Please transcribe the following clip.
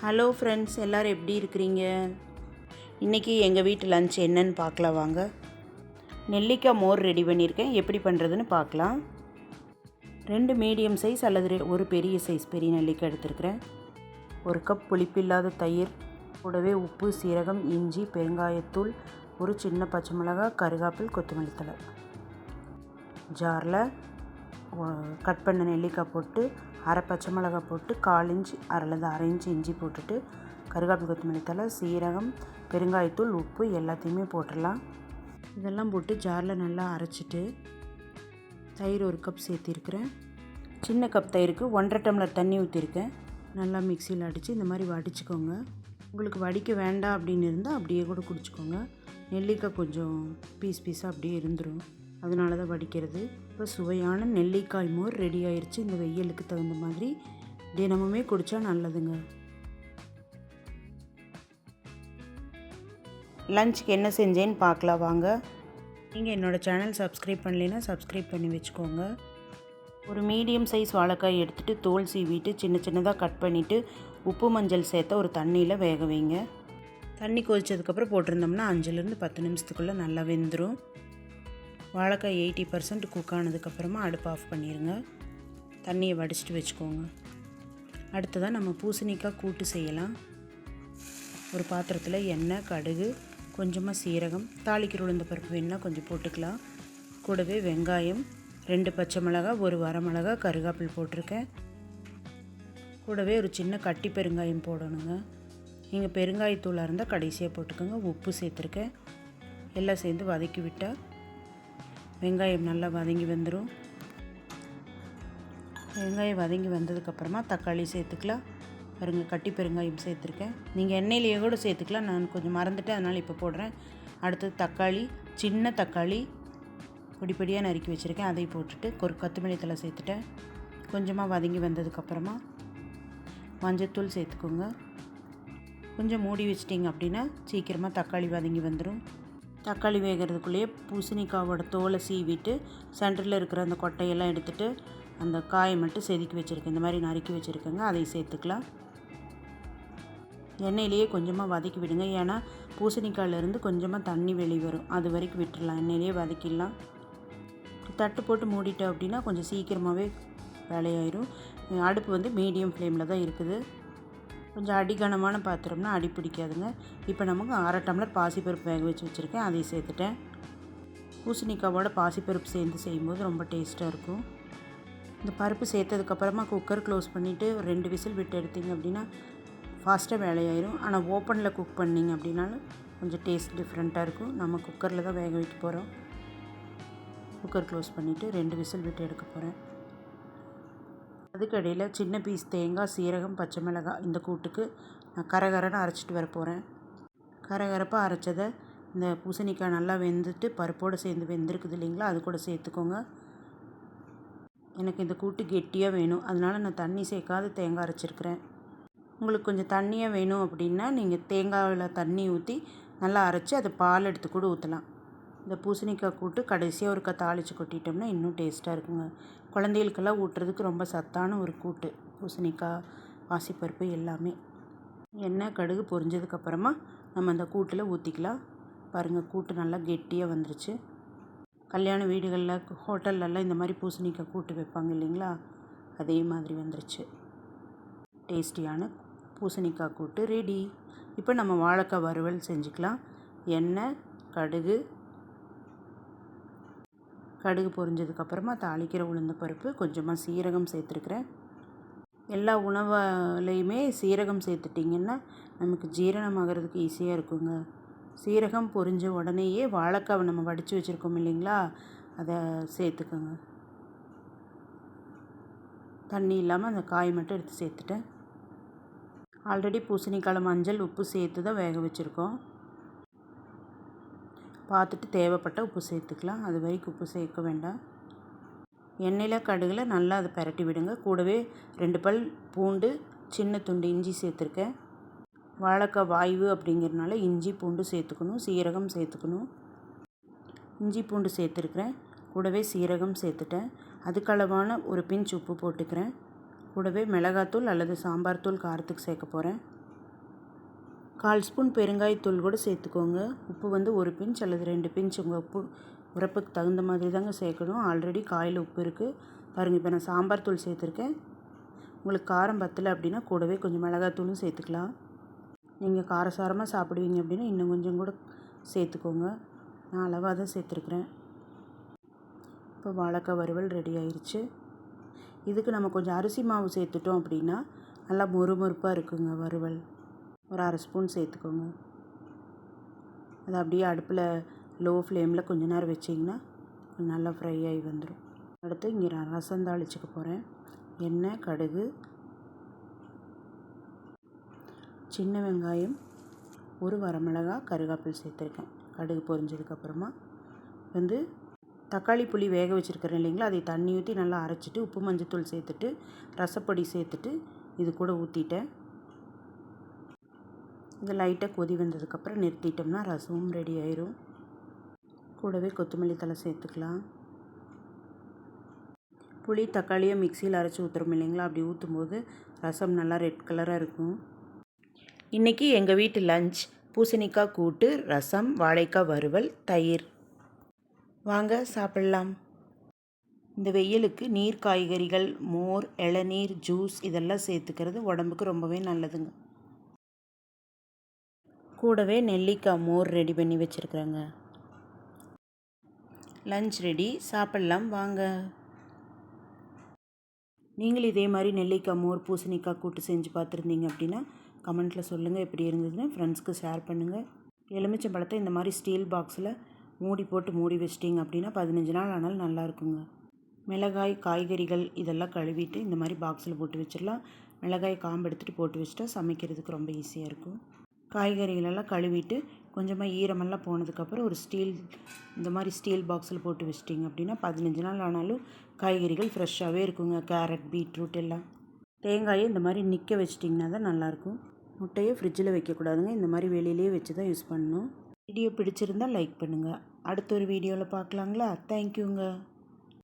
Hello friends எல்லோரும் எப்படி இருக்கிறீங்க? இன்றைக்கி எங்கள் வீட்டு லஞ்ச் என்னன்னு பார்க்கலாம் வாங்க. நெல்லிக்காய் மோர் ரெடி பண்ணியிருக்கேன். எப்படி பண்ணுறதுன்னு பார்க்கலாம். ரெண்டு மீடியம் சைஸ் அல்லது ஒரு பெரிய சைஸ் பெரிய நெல்லிக்காய் எடுத்துருக்கிறேன். ஒரு கப் புளிப்பில்லாத தயிர் கூடவே உப்பு சீரகம் இஞ்சி பெருங்காயத்தூள் ஒரு சின்ன பச்சை மிளகாய் கருகாப்பில் கொத்தமல்லி தழை. ஜாரில் கட் பண்ண நெல்லிக்காய் போட்டு அரை பச்சை மிளகாய் போட்டு கால் இஞ்சி அரைலேருந்து அரை இன்ச் இஞ்சி போட்டுட்டு கருகாப்பில் கொத்தமல்லி தழை சீரகம் பெருங்காயத்தூள் உப்பு எல்லாத்தையுமே போட்டுடலாம். இதெல்லாம் போட்டு ஜாரில் நல்லா அரைச்சிட்டு தயிர் ஒரு கப் சேர்த்திருக்கிறேன். சின்ன கப் தயிருக்கு ஒன்றரை டம்ளர் தண்ணி ஊற்றிருக்கேன் நல்லா மிக்சியில் அடித்து இந்த மாதிரி வடிச்சுக்கோங்க. உங்களுக்கு வடிக்க வேண்டாம் அப்படின்னு இருந்தால் அப்படியே கூட குடிச்சுக்கோங்க. நெல்லிக்காய் கொஞ்சம் பீஸ் பீஸாக அப்படியே இருந்துரும். அதனால தான் வடிக்கிறது. இப்போ சுவையான நெல்லிக்காய் மோர் ரெடி ஆயிருச்சு. இந்த வெயிலுக்கு தகுந்த மாதிரி தினமுமே குடித்தா நல்லதுங்க. லஞ்சுக்கு என்ன செஞ்சேன்னு பார்க்கலாம் வாங்க. நீங்கள் என்னோடய சேனல் சப்ஸ்கிரைப் பண்ணலைன்னா சப்ஸ்கிரைப் பண்ணி வச்சுக்கோங்க. ஒரு மீடியம் சைஸ் வாழைக்காய் எடுத்துகிட்டு தோல் சீவிட்டு சின்ன சின்னதாக கட் பண்ணிவிட்டு உப்பு மஞ்சள் சேர்த்த ஒரு தண்ணியில் வேக வைங்க. தண்ணி கொதிச்சதுக்கப்புறம் போட்டிருந்தோம்னா அஞ்சுலேருந்து பத்து நிமிஷத்துக்குள்ளே நல்லா வெந்துடும் வாழைக்காய் எயிட்டி பர்சன்ட் குக் ஆனதுக்கப்புறமா அடுப்பு ஆஃப் பண்ணிடுங்க தண்ணியை வடிச்சிட்டு வச்சுக்கோங்க. அடுத்ததாக நம்ம பூசணிக்காய் கூட்டு செய்யலாம். ஒரு பாத்திரத்தில் எண்ணெய் கடுகு கொஞ்சமாக சீரகம் தாளிக்கிற உளுந்த பருப்பு வேணுன்னா கொஞ்சம் போட்டுக்கலாம். கூடவே வெங்காயம் ரெண்டு பச்சை மிளகாய் ஒரு வரமிளகா கருகாப்பில் போட்டிருக்கேன். கூடவே ஒரு சின்ன கட்டி பெருங்காயம் போடணுங்க. நீங்கள் பெருங்காயத்தூளாக இருந்தால் கடைசியாக போட்டுக்கோங்க. உப்பு சேர்த்துருக்கேன். எல்லாம் சேர்ந்து வதக்கி விட்டால் வெங்காயம் நல்லா வதங்கி வந்துடும் வெங்காயம் வதங்கி வந்ததுக்கப்புறமா தக்காளி சேர்த்துக்கலாம். பாருங்க கட்டி பெருங்காயம் சேர்த்துருக்கேன். நீங்கள் எண்ணெயிலேயே கூட சேர்த்துக்கலாம். நான் கொஞ்சம் மறந்துட்டு அதனால் இப்போ போடுறேன். அடுத்தது தக்காளி சின்ன தக்காளி பொடிப்படியாக நறுக்கி வச்சுருக்கேன். அதை போட்டுட்டு ஒரு கொத்தமல்லி தழை சேர்த்துட்டேன். கொஞ்சமாக வதங்கி வந்ததுக்கப்புறமா மஞ்சத்தூள் சேர்த்துக்கோங்க. கொஞ்சம் மூடி வச்சிட்டிங்க அப்படின்னா சீக்கிரமாக தக்காளி வதங்கி வந்துடும் தக்காளி வேகிறதுக்குள்ளேயே பூசணிக்காவோட தோலை சீவிட்டு சென்டரில் இருக்கிற அந்த கொட்டையெல்லாம் எடுத்துட்டு அந்த காயை மட்டும் செதுக்கி வச்சுருக்கேன். இந்த மாதிரி நறுக்கி வச்சுருக்கேங்க. அதை சேர்த்துக்கலாம். எண்ணெயிலேயே கொஞ்சமாக வதக்கி விடுங்க. ஏன்னா பூசணிக்காயிலேருந்து கொஞ்சமாக தண்ணி வெளியே வரும். அது வரைக்கும் விட்டுடலாம் எண்ணெயிலேயே வதக்கிடலாம். தட்டு போட்டு மூடிட்டோம் அப்படின்னா கொஞ்சம் சீக்கிரமாகவே வேலையாயிரும். அடுப்பு வந்து மீடியம் ஃப்ளேமில் தான் இருக்குது. கொஞ்சம் அடிகனமான பாத்திரம்னா அடி பிடிக்காதுங்க. இப்போ நமக்கு அரை டம்ளர் பாசிப்பருப்பு வேக வச்சு வச்சுருக்கேன். அதையும் சேர்த்துட்டேன். பூசணிக்காவோட பாசிப்பருப்பு சேர்ந்து செய்யும்போது ரொம்ப டேஸ்ட்டாக இருக்கும். இந்த பருப்பு சேர்த்ததுக்கப்புறமா குக்கர் க்ளோஸ் பண்ணிவிட்டு ஒரு ரெண்டு விசில் விட்டு எடுத்தீங்க அப்படின்னா ஃபாஸ்ட்டாக வேலையாயிரும். ஆனால் ஓப்பனில் குக் பண்ணிங்க அப்படின்னாலும் கொஞ்சம் டேஸ்ட் டிஃப்ரெண்ட்டாக இருக்கும். நம்ம குக்கரில் தான் வேக வைக்க போகிறோம் குக்கர் க்ளோஸ் பண்ணிவிட்டு ரெண்டு விசில் விட்டு எடுக்க போகிறேன் அதுக்கடியில் சின்ன பீஸ் தேங்காய் சீரகம் பச்சை மிளகாய் இந்த கூட்டுக்கு நான் கரகரன்னு அரைச்சிட்டு வர போகிறேன் கரகரப்பாக அரைச்சதை இந்த பூசணிக்காய் நல்லா வெந்துட்டு பருப்போடு சேர்ந்து வெந்திருக்குது இல்லைங்களா? அது கூட சேர்த்துக்கோங்க. எனக்கு இந்த கூட்டு கெட்டியாக வேணும். அதனால் நான் தண்ணி சேர்க்காத தேங்காய் அரைச்சிருக்கிறேன். உங்களுக்கு கொஞ்சம் தண்ணியாக வேணும் அப்படின்னா நீங்கள் தேங்காயில் தண்ணி ஊற்றி நல்லா அரைச்சி அதை பால் எடுத்து கூட ஊற்றலாம் இந்த பூசணிக்காய் கூட்டு கடைசியாக ஒருக்கா தாளித்து கொட்டிட்டோம்னா இன்னும் டேஸ்ட்டாக இருக்குங்க. குழந்தைகளுக்கெல்லாம் ஊட்டுறதுக்கு ரொம்ப சத்தான ஒரு கூட்டு. பூசணிக்காய் பாசிப்பருப்பு எல்லாமே. எண்ணெய் கடுகு பொரிஞ்சதுக்கப்புறமா நம்ம அந்த கூட்டில் ஊற்றிக்கலாம் பாருங்கள் கூட்டு நல்லா கெட்டியாக வந்துருச்சு. கல்யாண வீடுகளில் ஹோட்டல்லலாம் இந்த மாதிரி பூசணிக்காய் கூட்டு வைப்பாங்க இல்லைங்களா? அதே மாதிரி வந்துருச்சு. டேஸ்டியான பூசணிக்காய் கூட்டு ரெடி. இப்போ நம்ம வாழைக்காய் வறுவல் செஞ்சுக்கலாம். எண்ணெய் கடுகு கடுகு பொரிஞ்சதுக்கப்புறமா தாளிக்கிற உளுந்த பருப்பு கொஞ்சமாக சீரகம் சேர்த்துருக்குறேன். எல்லா உணவுலையுமே சீரகம் சேர்த்துட்டிங்கன்னா நமக்கு ஜீரணம் ஆகிறதுக்கு ஈஸியாக இருக்குங்க. சீரகம் பொரிஞ்ச உடனேயே வாழைக்காவை நம்ம வடித்து வச்சுருக்கோம் இல்லைங்களா அதை சேர்த்துக்கோங்க. தண்ணி இல்லாமல் அந்த காய் மட்டும் எடுத்து சேர்த்துட்டேன். ஆல்ரெடி பூசணிக்காய் மஞ்சள் உப்பு சேர்த்து தான் வேக வச்சுருக்கோம். பார்த்துட்டு தேவைப்பட்ட உப்பு சேர்த்துக்கலாம். அது வரைக்கும் உப்பு சேர்க்க வேண்டாம். எண்ணெயில் கடுகில் நல்லா அதை பிரட்டி விடுங்க. கூடவே ரெண்டு பல் பூண்டு சின்ன துண்டு இஞ்சி சேர்த்துருக்கேன். வாழைக்காய் வாய்வு அப்படிங்கிறனால இஞ்சி பூண்டு சேர்த்துக்கணும். சீரகம் சேர்த்துக்கணும். இஞ்சி பூண்டு சேர்த்துருக்குறேன். கூடவே சீரகம் சேர்த்துட்டேன். அதுக்களவான ஒரு பிஞ்ச் உப்பு போட்டுக்கிறேன். கூடவே மிளகாத்தூள் அல்லது சாம்பார் தூள் காரத்துக்கு சேர்க்க போகிறேன் கால் ஸ்பூன் பெருங்காயத்தூள் கூட சேர்த்துக்கோங்க. உப்பு வந்து ஒரு பிஞ்ச் அல்லது ரெண்டு பிஞ்ச் உங்கள் உப்பு உரப்புக்கு தகுந்த மாதிரி தாங்க சேர்க்கணும். ஆல்ரெடி காயில் உப்பு இருக்குது பாருங்கள் இப்போ நான் சாம்பார் தூள் சேர்த்துருக்கேன். உங்களுக்கு காரம் பத்தலை அப்படின்னா கூடவே கொஞ்சம் மிளகாத்தூளும் சேர்த்துக்கலாம். நீங்கள் காரசாரமாக சாப்பிடுவீங்க அப்படின்னா இன்னும் கொஞ்சம் கூட சேர்த்துக்கோங்க. நான் அளவாக தான் சேர்த்துருக்குறேன். இப்போ வாழைக்காய் வறுவல் ரெடி ஆயிடுச்சு இதுக்கு நம்ம கொஞ்சம் அரிசி மாவு சேர்த்துட்டோம் அப்படின்னா நல்லா மொறுமொறுப்பாக இருக்குங்க வறுவல். ஒரு அரை ஸ்பூன் சேர்த்துக்கோங்க. அது அப்படியே அடுப்பில் லோ ஃப்ளேமில் கொஞ்ச நேரம் வச்சிங்கன்னா நல்லா ஃப்ரை ஆகி வந்துடும். அடுத்து இங்கே நான் ரசம் தாளிச்சுக்க போகிறேன். எண்ணெய் கடுகு சின்ன வெங்காயம் ஒரு வரமிளகா கருவேப்பில் சேர்த்துருக்கேன். கடுகு பொரிஞ்சதுக்கப்புறமா வந்து தக்காளி புளி வேக வச்சுருக்கிறேன் இல்லைங்களா? அதை தண்ணி ஊற்றி நல்லா அரைச்சிட்டு உப்பு மஞ்சத்தூள் சேர்த்துட்டு ரசப்பொடி சேர்த்துட்டு இது கூட ஊற்றிட்டேன். இது லைட்டாக கொதி வந்ததுக்கப்புறம் நிறுத்திட்டோம்னா ரசமும் ரெடி ஆயிரும். கூடவே கொத்தமல்லி தலை சேர்த்துக்கலாம். புளி தக்காளியை மிக்சியில் அரைச்சி ஊற்றுறோம் இல்லைங்களா? அப்படி ஊற்றும்போது ரசம் நல்லா ரெட் கலராக இருக்கும். இன்றைக்கி எங்கள் வீட்டு லஞ்ச் பூசணிக்காய் கூட்டு ரசம் வாழைக்காய் வறுவல் தயிர். வாங்க சாப்பிட்லாம். இந்த வெயிலுக்கு நீர் காய்கறிகள் மோர் இளநீர் ஜூஸ் இதெல்லாம் சேர்த்துக்கிறது உடம்புக்கு ரொம்பவே நல்லதுங்க. கூடவே நெல்லிக்காய் மோர் ரெடி பண்ணி வச்சுருக்குறேங்க. Lunch ready. சாப்பிட்லாம். வாங்க. நீங்களும் இதே மாதிரி நெல்லிக்காய் மோர் பூசணிக்காய் கூட்டு செஞ்சு பார்த்துருந்தீங்க அப்படின்னா கமெண்ட்டில் சொல்லுங்கள் எப்படி இருந்ததுன்னு ஃப்ரெண்ட்ஸ்க்கு ஷேர் பண்ணுங்கள் எலுமிச்சம் பழத்தை இந்த மாதிரி ஸ்டீல் பாக்ஸில் மூடி போட்டு மூடி வச்சிட்டிங்க அப்படின்னா பதினஞ்சு நாள் ஆனாலும் நல்லா இருக்குங்க. மிளகாய் காய்கறிகள் இதெல்லாம் கழுவிட்டு இந்த மாதிரி பாக்ஸில் போட்டு வச்சிடலாம். மிளகாய் காம்பு எடுத்துகிட்டு போட்டு வச்சுட்டா சமைக்கிறதுக்கு ரொம்ப ஈஸியாக இருக்கும். காய்கறிகளெல்லாம் கழுவிட்டு கொஞ்சமாக ஈரமெல்லாம் போனதுக்கப்புறம் ஒரு ஸ்டீல் இந்த மாதிரி ஸ்டீல் பாக்ஸில் போட்டு வச்சிட்டிங்க அப்படின்னா பதினஞ்சு நாள் ஆனாலும் காய்கறிகள் ஃப்ரெஷ்ஷாகவே இருக்குங்க. கேரட் பீட்ரூட் எல்லாம். தேங்காயை இந்த மாதிரி நிற்க வச்சிட்டிங்கன்னா தான் நல்லாயிருக்கும். முட்டையை ஃப்ரிட்ஜில் வைக்கக்கூடாதுங்க. இந்த மாதிரி வெளியிலே வச்சு தான் யூஸ் பண்ணணும். வீடியோ பிடிச்சிருந்தால் லைக் பண்ணுங்கள் அடுத்த ஒரு வீடியோவில் பார்க்கலாங்களா? தேங்க்யூங்க.